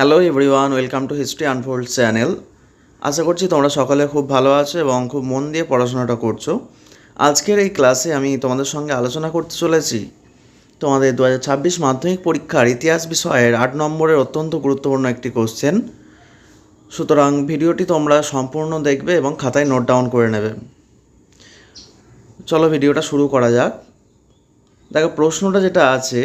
Hello everyone welcome to history unfold channel আশা করছি তোমরা সকালে খুব ভালো আছো এবং খুব মন দিয়ে পড়াশোনাটা করছ। আজকের এই ক্লাসে আমি তোমাদের সঙ্গে আলোচনা করতে চলেছি। তোমাদের দু হাজার ছাব্বিশ মাধ্যমিক পরীক্ষার ইতিহাস বিষয়ের আট নম্বরের অত্যন্ত গুরুত্বপূর্ণ একটি কোশ্চেন সুতরাং ভিডিওটি তোমরা সম্পূর্ণ দেখবে এবং খাতায় নোট ডাউন করে নেবে। চলো ভিডিওটা শুরু করা যাক। দেখো, প্রশ্নটা যেটা আছে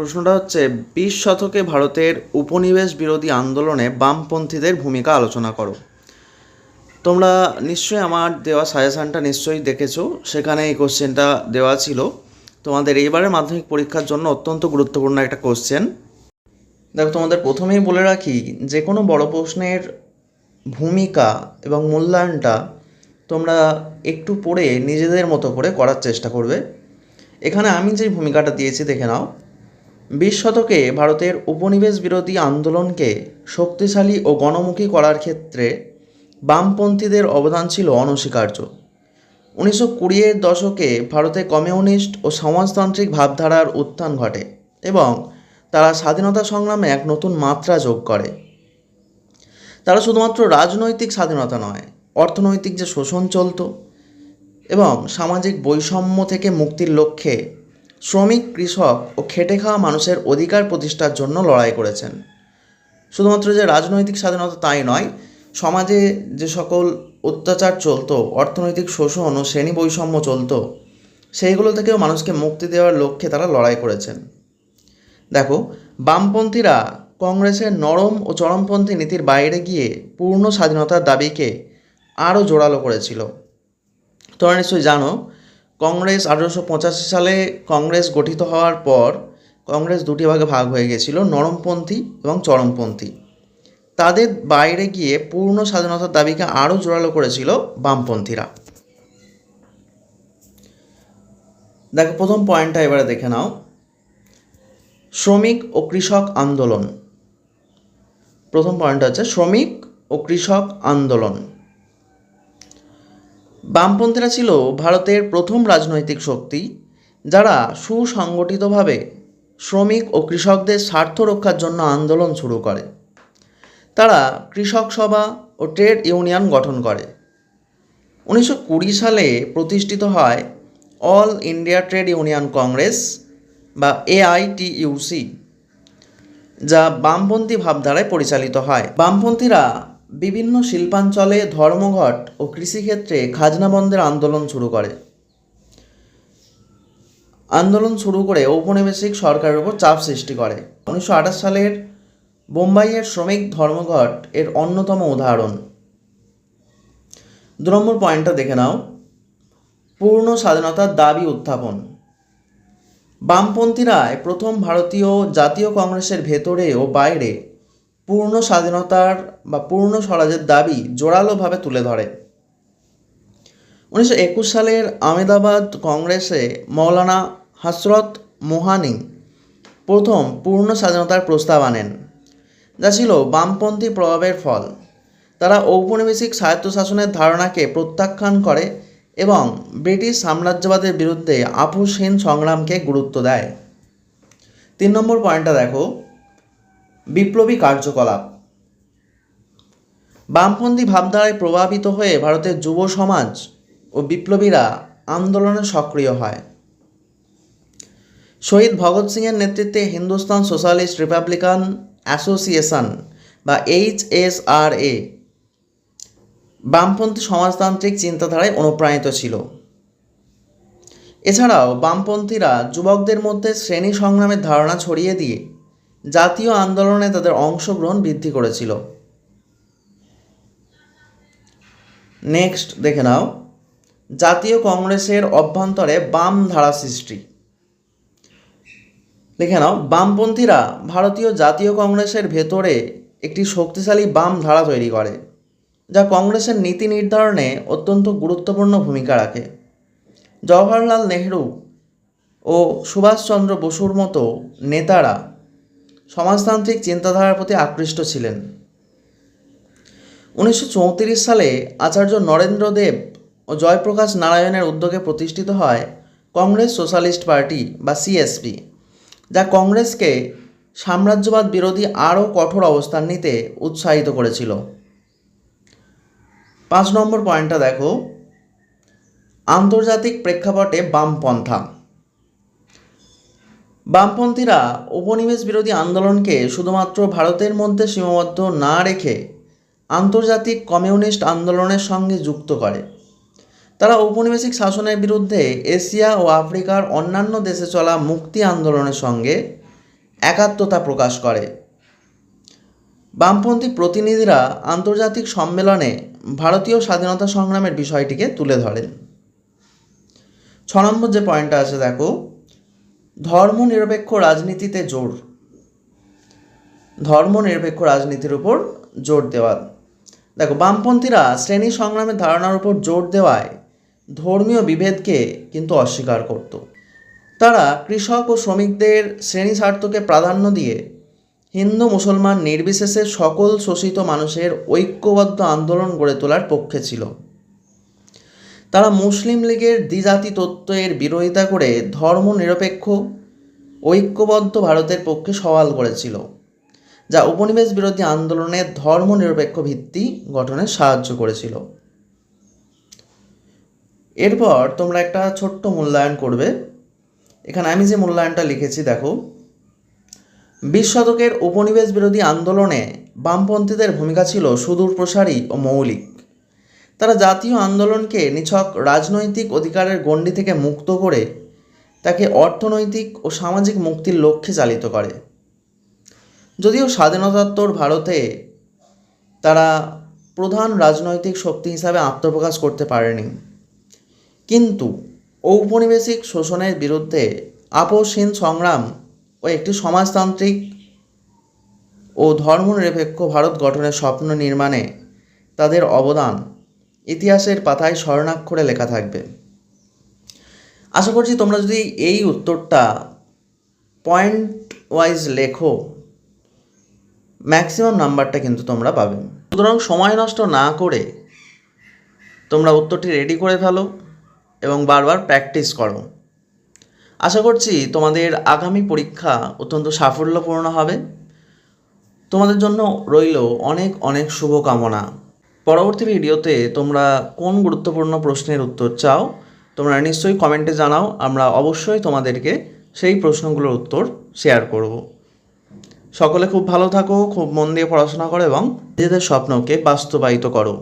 প্রশ্নটা হচ্ছে, বিশ শতকে ভারতের উপনিবেশ বিরোধী আন্দোলনে বামপন্থীদের ভূমিকা আলোচনা করো। তোমরা নিশ্চয়ই আমার দেওয়া সাজেশানটা নিশ্চয়ই দেখেছ, সেখানে এই কোশ্চেনটা দেওয়া ছিল। তোমাদের এইবারের মাধ্যমিক পরীক্ষার জন্য অত্যন্ত গুরুত্বপূর্ণ একটা কোশ্চেন। দেখো, তোমাদের প্রথমেই বলে রাখি, যে কোনো বড় প্রশ্নের ভূমিকা এবং মূল্যায়নটা তোমরা একটু পড়ে নিজেদের মতো করে করার চেষ্টা করবে। এখানে আমি যে ভূমিকাটা দিয়েছি, দেখে নাও। বিশ শতকে ভারতের উপনিবেশ বিরোধী আন্দোলনকে শক্তিশালী ও গণমুখী করার ক্ষেত্রে বামপন্থীদের অবদান ছিল অনস্বীকার্য। উনিশশো কুড়িয়ের দশকে ভারতে কমিউনিস্ট ও সমাজতান্ত্রিক ভাবধারার উত্থান ঘটে এবং তারা স্বাধীনতা সংগ্রামে এক নতুন মাত্রা যোগ করে। তারা শুধুমাত্র রাজনৈতিক স্বাধীনতা নয়, অর্থনৈতিক যে শোষণ চলত এবং সামাজিক বৈষম্য থেকে মুক্তির লক্ষ্যে শ্রমিক, কৃষক ও খেটে খাওয়া মানুষের অধিকার প্রতিষ্ঠার জন্য লড়াই করেছেন। শুধুমাত্র যে রাজনৈতিক স্বাধীনতা তাই নয়, সমাজে যে সকল অত্যাচার চলতো, অর্থনৈতিক শোষণ ও শ্রেণি বৈষম্য চলতো, সেইগুলো থেকেও মানুষকে মুক্তি দেওয়ার লক্ষ্যে তারা লড়াই করেছেন। দেখো, বামপন্থীরা কংগ্রেসের নরম ও চরমপন্থী নীতির বাইরে গিয়ে পূর্ণ স্বাধীনতার দাবিকে আরও জোরালো করেছিল। তোমরা নিশ্চয়ই জানো কংগ্রেস আঠেরোশো পঁচাশি সালে কংগ্রেস গঠিত হওয়ার পর কংগ্রেস দুটি ভাগে ভাগ হয়ে গেছিল নরমপন্থী এবং চরমপন্থী। তাদের বাইরে গিয়ে পূর্ণ স্বাধীনতার দাবিকে আরও জোরালো করেছিল বামপন্থীরা। দেখো, প্রথম পয়েন্টটা এবারে দেখে নাও। শ্রমিক ও কৃষক আন্দোলন। প্রথম পয়েন্ট হচ্ছে শ্রমিক ও কৃষক আন্দোলন। বামপন্থীরা ছিল ভারতের প্রথম রাজনৈতিক শক্তি, যারা সুসংগঠিতভাবে শ্রমিক ও কৃষকদের স্বার্থ রক্ষার জন্য আন্দোলন শুরু করে। তারা কৃষক সভা ও ট্রেড ইউনিয়ন গঠন করে। উনিশশো কুড়ি সালে প্রতিষ্ঠিত হয় all India trade union congress বা এআইটিইউসি, যা বামপন্থী ভাবধারায় পরিচালিত হয়। বামপন্থীরা বিভিন্ন শিল্পাঞ্চলে ধর্মঘট ও কৃষিক্ষেত্রে খাজনা বন্ধের আন্দোলন শুরু করে। আন্দোলন শুরু করে ঔপনিবেশিক সরকারের উপর চাপ সৃষ্টি করে। উনিশশো আঠাশ সালের বোম্বাইয়ের শ্রমিক ধর্মঘট এর অন্যতম উদাহরণ। দু নম্বর পয়েন্টটা দেখে নাও। পূর্ণ স্বাধীনতার দাবি উত্থাপন। বামপন্থীরাই প্রথম ভারতীয় জাতীয় কংগ্রেসের ভেতরে ও বাইরে পূর্ণ স্বাধীনতার বা পূর্ণ স্বরাজের দাবি জোরালোভাবে তুলে ধরে। উনিশশো একুশ সালের আমেদাবাদ কংগ্রেসে মৌলানা হাসরত মোহানি প্রথম পূর্ণ স্বাধীনতার প্রস্তাব আনেন, যা ছিল বামপন্থী প্রভাবের ফল। তারা ঔপনিবেশিক স্বায়ত্তশাসনের ধারণাকে প্রত্যাখ্যান করে এবং ব্রিটিশ সাম্রাজ্যবাদের বিরুদ্ধে আপোষহীন সংগ্রামকে গুরুত্ব দেয়। তিন নম্বর পয়েন্টটা দেখো। বিপ্লবী কার্যকলাপ। বামপন্থী ভাবধারায় প্রভাবিত হয়ে ভারতের যুব সমাজ ও বিপ্লবীরা আন্দোলনে সক্রিয় হয়। শহীদ ভগৎ সিংয়ের নেতৃত্বে হিন্দুস্তান সোশ্যালিস্ট রিপাবলিকান অ্যাসোসিয়েশন বা এইচ এস আর এ বামপন্থী সমাজতান্ত্রিক চিন্তাধারায় অনুপ্রাণিত ছিল। এছাড়াও বামপন্থীরা যুবকদের মধ্যে শ্রেণি সংগ্রামের ধারণা ছড়িয়ে দিয়ে জাতীয় আন্দোলনে তাদের অংশগ্রহণ বৃদ্ধি করেছিল। নেক্সট দেখে নাও। জাতীয় কংগ্রেসের অভ্যন্তরে বাম ধারা সৃষ্টি। লিখে নাও, বামপন্থীরা ভারতীয় জাতীয় কংগ্রেসের ভেতরে একটি শক্তিশালী বাম ধারা তৈরি করে, যা কংগ্রেসের নীতি নির্ধারণে অত্যন্ত গুরুত্বপূর্ণ ভূমিকা রাখে। জওহরলাল নেহরু ও সুভাষচন্দ্র বসুর মতো নেতারা সমাজতান্ত্রিক চিন্তাধারার প্রতি আকৃষ্ট ছিলেন। উনিশশো চৌত্রিশ সালে আচার্য নরেন্দ্র দেব ও জয়প্রকাশ নারায়ণের উদ্যোগে প্রতিষ্ঠিত হয় কংগ্রেস সোশ্যালিস্ট পার্টি বা সিএসপি যা কংগ্রেসকে সাম্রাজ্যবাদ বিরোধী আরও কঠোর অবস্থান নিতে উৎসাহিত করেছিল। পাঁচ নম্বর পয়েন্টটা দেখো। আন্তর্জাতিক প্রেক্ষাপটে বামপন্থা। বামপন্থীরা উপনিবেশ বিরোধী আন্দোলনকে শুধুমাত্র ভারতের মধ্যে সীমাবদ্ধ না রেখে আন্তর্জাতিক কমিউনিস্ট আন্দোলনের সঙ্গে যুক্ত করে। তারা ঔপনিবেশিক শাসনের বিরুদ্ধে এশিয়া ও আফ্রিকার অন্যান্য দেশে চলা মুক্তি আন্দোলনের সঙ্গে একাত্মতা প্রকাশ করে। বামপন্থী প্রতিনিধিরা আন্তর্জাতিক সম্মেলনে ভারতীয় স্বাধীনতা সংগ্রামের বিষয়টিকে তুলে ধরেন। ছ নম্বর যে পয়েন্টটা আছে, দেখো ধর্মনিরপেক্ষ রাজনীতিতে জোর। ধর্মনিরপেক্ষ রাজনীতির উপর জোর দেওয়া। দেখো, বামপন্থীরা শ্রেণি সংগ্রামের ধারণার উপর জোর দেওয়ায় ধর্মীয় বিভেদকে কিন্তু অস্বীকার করত। তারা কৃষক ও শ্রমিকদের শ্রেণি স্বার্থকে প্রাধান্য দিয়ে হিন্দু মুসলমান নির্বিশেষে সকল শোষিত মানুষের ঐক্যবদ্ধ আন্দোলন গড়ে তোলার পক্ষে ছিল। তারা মুসলিম লীগের দ্বিজাতি তত্ত্বের বিরোধিতা করে ধর্মনিরপেক্ষ, ঐক্যবদ্ধ ভারতের পক্ষে সওয়াল করেছিল, যা উপনিবেশ বিরোধী আন্দোলনের ধর্মনিরপেক্ষ ভিত্তি গঠনে সাহায্য করেছিল। এরপর তোমরা একটা ছোট্ট মূল্যায়ন করবে। এখানে আমি যে মূল্যায়নটা লিখেছি, দেখো। বিশ শতকের উপনিবেশ বিরোধী আন্দোলনে বামপন্থীদের ভূমিকা ছিল সুদূর প্রসারী ও মৌলিক। তারা জাতীয় আন্দোলনকে নিছক রাজনৈতিক অধিকারের গণ্ডি থেকে মুক্ত করে তাকে অর্থনৈতিক ও সামাজিক মুক্তির লক্ষ্যে চালিত করে। যদিও স্বাধীনতাত্তর ভারতে তারা প্রধান রাজনৈতিক শক্তি হিসাবে আত্মপ্রকাশ করতে পারেনি। কিন্তু ঔপনিবেশিক শোষণের বিরুদ্ধে আপোষহীন সংগ্রাম ও একটি সমাজতান্ত্রিক ও ধর্মনিরপেক্ষ ভারত গঠনের স্বপ্ন নির্মাণে তাদের অবদান ইতিহাসের পাতায় স্মরণাক্ষরে লেখা থাকবে। আশা করছি তোমরা যদি এই উত্তরটা পয়েন্ট ওয়াইজ লেখো ম্যাক্সিমাম নাম্বারটা কিন্তু তোমরা পাবে। সুতরাং সময় নষ্ট না করে তোমরা উত্তরটি রেডি করে ফেলো এবং বারবার প্র্যাকটিস করো। আশা করছি তোমাদের আগামী পরীক্ষা অত্যন্ত সাফল্যপূর্ণ হবে। তোমাদের জন্য রইল অনেক অনেক শুভকামনা। পরবর্তী ভিডিওতে তোমরা কোন গুরুত্বপূর্ণ প্রশ্নের উত্তর চাও, তোমরা নিশ্চয়ই কমেন্টে জানাও, আমরা অবশ্যই তোমাদেরকে সেই প্রশ্নগুলোর উত্তর শেয়ার করব। সকলে খুব ভালো থাকো, খুব মন দিয়ে পড়াশোনা করো এবং নিজেদের স্বপ্নকে বাস্তবায়িত করো।